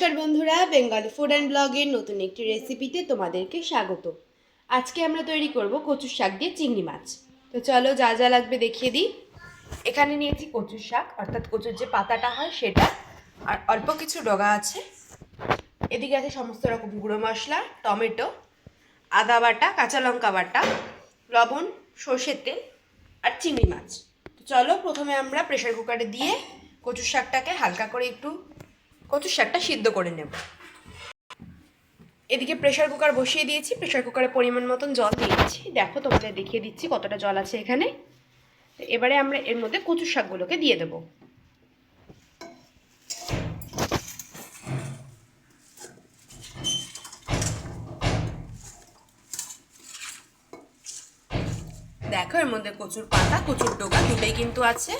নমস্কার বন্ধুরা Bengali food and ব্লগের নতুন একটি রেসিপিতে তোমাদেরকে স্বাগত। আজকে আমরা তৈরি করব কচুর শাক দিয়ে চিংড়ি মাছ। তো চলো যা যা লাগবে দেখিয়ে দিই। এখানে নিয়েছি কচুর শাক, অর্থাৎ কচুর যে পাতাটা হয় সেটা, আর অল্প কিছু ডগা আছে। এদিকে আছে সমস্ত রকম গুঁড়ো মশলা, টমেটো, আদা বাটা, কাঁচা লঙ্কা বাটা, লবণ, সর্ষের তেল আর চিংড়ি মাছ। তো চলো প্রথমে আমরা প্রেশার কুকারে দিয়ে কচুর শাকটাকে হালকা করে একটু কচুর শাকটা সিদ্ধ করে নেব। এদিকে প্রেশার কুকার বসিয়ে দিয়েছি প্রেশার কুকারে পরিমাণ মতন জল দিয়েছি দেখো তোমাদের দেখিয়ে দিচ্ছি কতটা জল আছে এখানে। এবারে আমরা এর মধ্যে কচুর শাকগুলোকে দিয়ে দেবো। দেখো এর মধ্যে কচুর পাতা, কচুর ডোকা দুটোই কিন্তু আছে।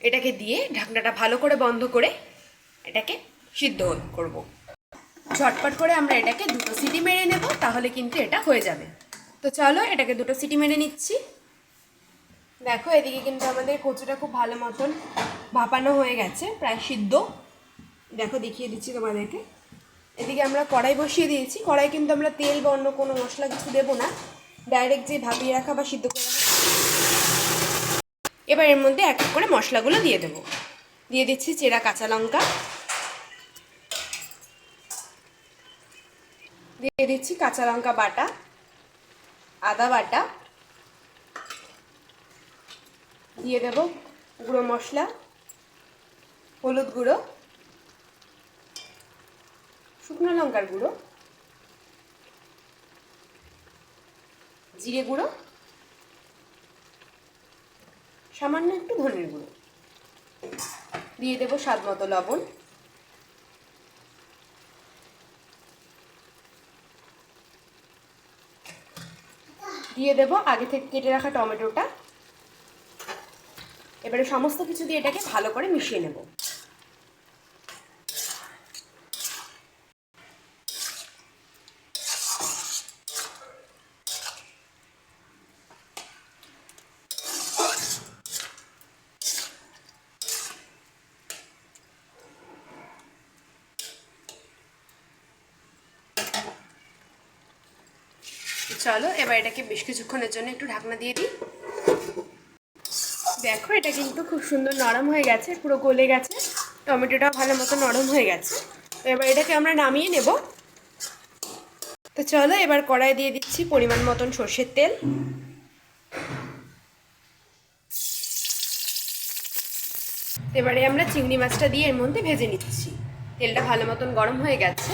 এটাকে দিয়ে ঢাকনাটা ভালো করে বন্ধ করে এটাকে সিদ্ধ করব। ঝটপট করে আমরা এটাকে দুটো সিটি মেরে নেব, তাহলে কিন্তু এটা হয়ে যাবে। তো চলো এটাকে দুটো সিটি মেরে নিচ্ছি। দেখো, এদিকে কিন্তু আমাদের কচুটা খুব ভালো মতন ভাপানো হয়ে গেছে, প্রায় সিদ্ধ। দেখো, দেখিয়ে দিচ্ছি তোমাদেরকে। এদিকে আমরা কড়াই বসিয়ে দিয়েছি। কড়াই কিন্তু আমরা তেল বা অন্য কোনো মশলা কিছু দেবো না। ডাইরেক্ট যে ভাপিয়ে রাখা বা সিদ্ধ করে রাখা এবার এর মধ্যে এক এক করে মশলাগুলো দিয়ে দেবো। দিয়ে দিচ্ছি চেরা কাঁচা লঙ্কা। দিয়ে দিচ্ছি কাঁচা লঙ্কা বাটা, আদা বাটা। দিয়ে দেব গুঁড়ো মশলা, হলুদ গুঁড়ো, শুকনো লঙ্কার গুঁড়ো, জিরে গুঁড়ো সামান্য একটু ধনের গুঁড়ো। দিয়ে দেবো স্বাদ মতো লবণ। দিয়ে দেবো আগে থেকে কেটে রাখা টমেটোটা। এবারে সমস্ত কিছু দিয়ে এটাকে ভালো করে মিশিয়ে নেব। চলো, এবার এটাকে বেশ কিছুক্ষণের জন্য একটু ঢাকনা দিয়ে দিই। দেখো, এটা কিন্তু খুব সুন্দর নরম হয়ে গেছে, পুরো গলে গেছে। টমেটোটাও ভালো মতো নরম হয়ে গেছে। এবার এটাকে আমরা নামিয়ে নেব। তো চলো, এবার কড়াই দিয়ে দিচ্ছি পরিমাণ মতন সর্ষের তেল। এবারে আমরা চিংড়ি মাছটা দিয়ে এর মধ্যে ভেজে নিচ্ছি। তেলটা ভালো মতন গরম হয়ে গেছে।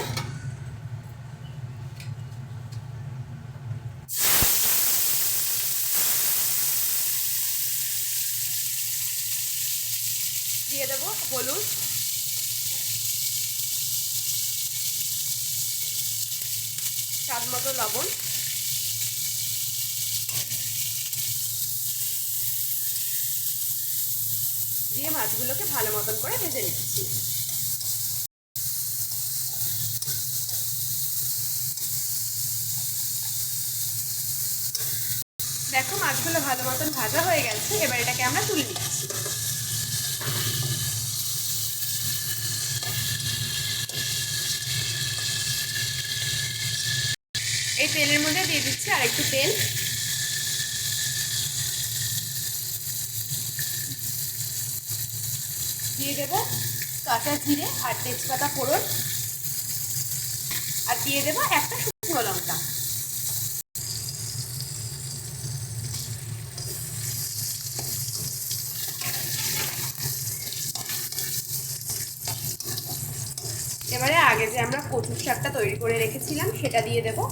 দিয়ে দেবো হলুদ। স্বাদ মতো লবণ। দিয়ে মাছগুলোকে ভালো মতন করে ভেজে নিচ্ছি। দেখো মাছগুলো ভালো মতন ভাজা হয়ে গেছে, এবার এটাকে আমরা তুলে নিচ্ছি। এই তেলের মধ্যে দিয়ে দিচ্ছি আর একটু তেল। দিয়ে দেব কাঁচা জিরে আর তেজপাতা ফোড়ন। আর দিয়ে দেবো একটা শুকনো লঙ্কা। এবারে আগে যে আমরা কচুর শাকটা তৈরি করে রেখেছিলাম, সেটা দিয়ে দেবো।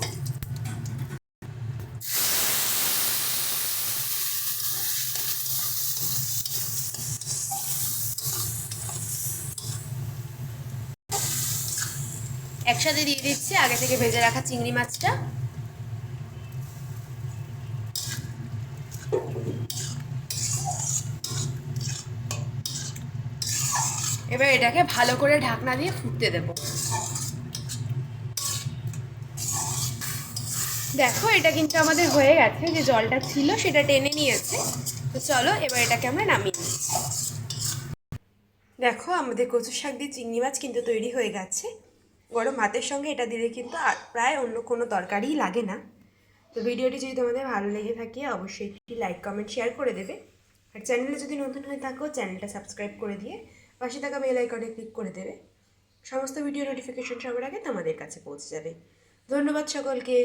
একসাথে দিয়ে দিচ্ছি। আগে থেকে ভেজে রাখা চিংড়ি মাছটা। এবার এটাকে ভালো করে ঢাকনা দিয়ে ফুটতে দেব। দেখো, এটা কিন্তু আমাদের হয়ে গেছে। যে জলটা ছিল, সেটা টেনে নিয়েছে। তো চলো, এবার এটাকে আমরা নামিয়ে নিই। দেখো, আমাদের কচু শাক দিয়ে চিংড়ি মাছ কিন্তু তৈরি হয়ে গেছে। গরম ভাতের সঙ্গে এটা দিলে কিন্তু প্রায় অন্য কোনো তরকারিই লাগে না। তো ভিডিওটি যদি তোমাদের ভালো লেগে থাকে, অবশ্যই একটি লাইক কমেন্ট শেয়ার করে দেবে। আর চ্যানেলে যদি নতুন হয়ে থাকো চ্যানেলটা সাবস্ক্রাইব করে দিয়ে পাশে থাকা বেল আইকনে ক্লিক করে দেবে। সমস্ত ভিডিও নোটিফিকেশন সবার আগে তোমাদের কাছে পৌঁছে যাবে। ধন্যবাদ সকলকে।